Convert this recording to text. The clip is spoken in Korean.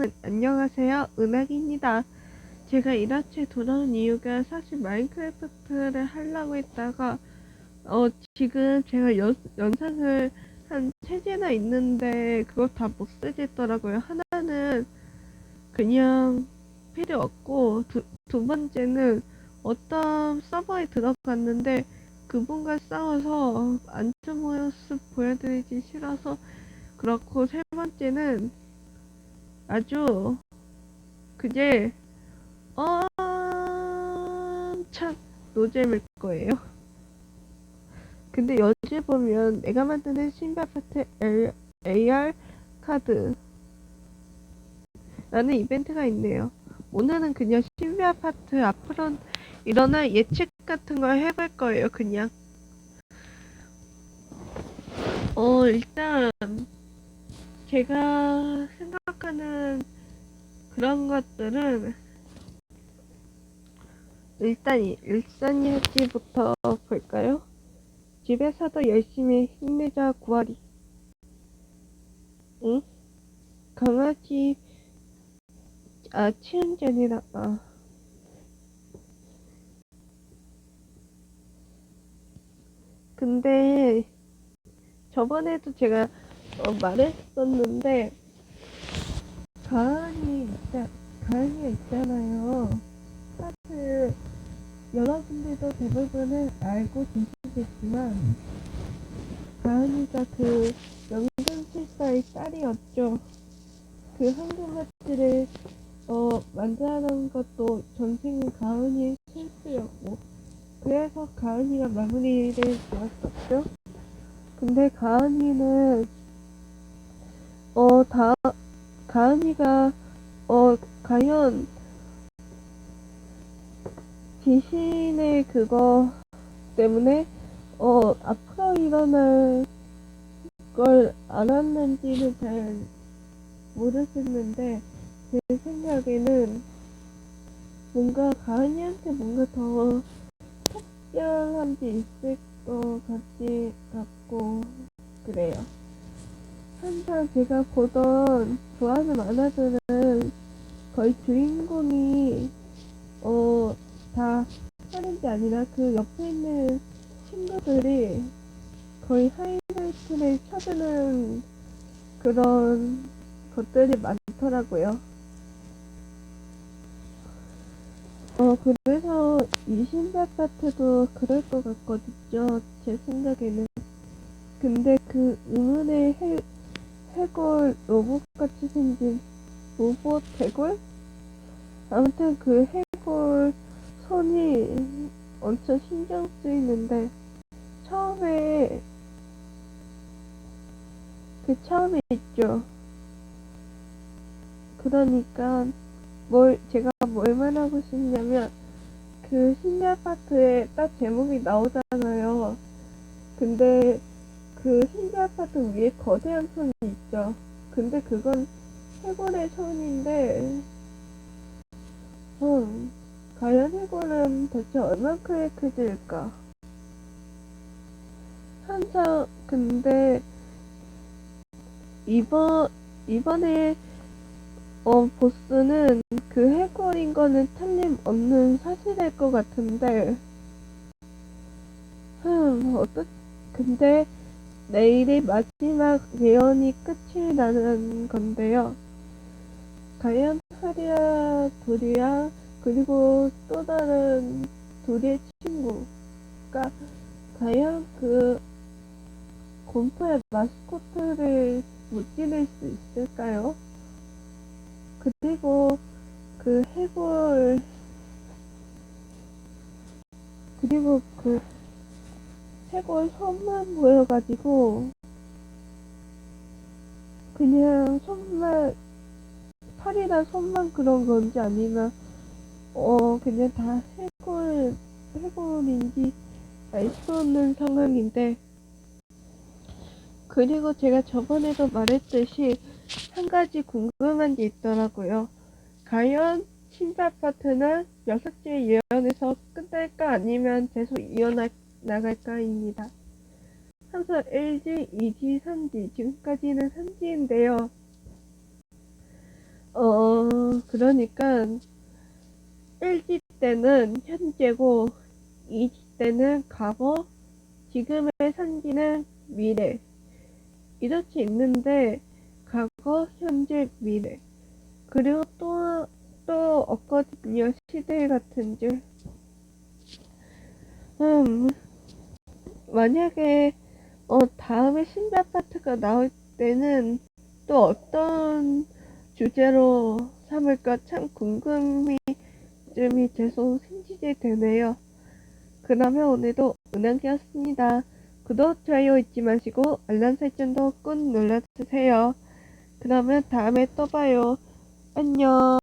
여러분 안녕하세요. 은하기입니다. 제가 이라체 돌아온 이유가 사실 마인크래프트를 하려고 했다가 어 지금 제가 연, 영상을 한 세 개나 있는데 그거 다 못 쓰겠더라고요. 하나는 그냥 필요 없고 두, 두 번째는 어떤 서버에 들어갔는데 그분과 싸워서 안전 모습 보여드리기 싫어서 그렇고 세 번째는 아주 그게 엄청 노잼일 거예요. 근데 여기 보면 내가 만드는 신비 아파트 AR 카드 라는 이벤트가 있네요. 오늘은 그냥 신비 아파트 앞으로 일어날 예측 같은 걸 해볼 거예요. 그냥 어 일단 제가 생각 하는 그런 것들은 일단 이 일산일지부터 볼까요? 집에서도 열심히 힘내자 구하리 응? 강아지 아 치운전이라 아 근데 저번에도 제가 어, 말했었는데 가은이 있자 가은이가 있잖아요. 사실 여러분들도 대부분은 알고 계시겠지만 가은이가 그 영등칠사의 딸이었죠. 그 황금아치를 어 만들어놓은 것도 전생은 가은이의 실수였고 그래서 가은이가 마무리를 지었었죠. 근데 가은이는 어 다 가은이가 어 과연 귀신의 그거 때문에 어 앞으로 일어날 걸 알았는지는 잘 모르겠는데 제 생각에는 뭔가 가은이한테 뭔가 더 특별한 게 있을 것 같지 같고 그래요. 항상 제가 보던 좋아하는 만화들은 거의 주인공이 어 다 하는 게 아니라 그 옆에 있는 친구들이 거의 하이라이트를 쳐주는 그런 것들이 많더라고요. 어, 그래서 이 신비아파트도 그럴 것 같거든요. 제 생각에는. 근데 그 의문의 해, 해골 로봇같이 생긴 로봇 해골? 아무튼 그 해골 손이 엄청 신경 쓰이는데 처음에 그 처음에 있죠. 그러니까 뭘 제가 뭘 말하고 싶냐면 그 신비 아파트에 딱 제목이 나오잖아요. 근데 그 신비 아파트 위에 거대한 손이 있죠. 근데 그건 해골의 손인데, 음, 과연 해골은 대체 얼만큼의 크기일까? 한참 근데 이번 이번에 어, 보스는 그 해골인 거는 틀림없는 사실일 것 같은데, 흠, 어떠, 근데 내일이 마지막 예언이 끝이 나는 건데요. 과연 하리아, 도리아, 그리고 또 다른 둘의 친구가 과연 그 곰파의 마스코트를 못 지낼 수 있을까요? 그리고 그 해골 그리고 그 해골 손만 보여가지고 그냥 손만 팔이나 손만 그런 건지 아니면 어 그냥 다 해골 해골인지 알 수 없는 상황인데 그리고 제가 저번에도 말했듯이 한 가지 궁금한 게 있더라고요. 과연 신비 아파트는 여섯 개의 예언에서 끝날까 아니면 계속 이어 나갈까입니다. 항상 LG, 2G, 3G 지금까지는 3G인데요. 어 그러니까 1지 때는 현재고 2지 때는 과거, 지금의 산지는 미래. 이렇게 있는데 과거, 현재, 미래. 그리고 또, 또 없거든요. 시대 같은 줄. 음, 만약에, 어, 다음에 신비 아파트가 나올 때는 또 어떤 주제로 삼을까 참 궁금이 쯤이 계속 생기게 되네요. 그러면 오늘도 은행이었습니다. 구독, 좋아요 잊지 마시고 알람 설정도 꾹 눌러주세요. 그러면 다음에 또 봐요. 안녕.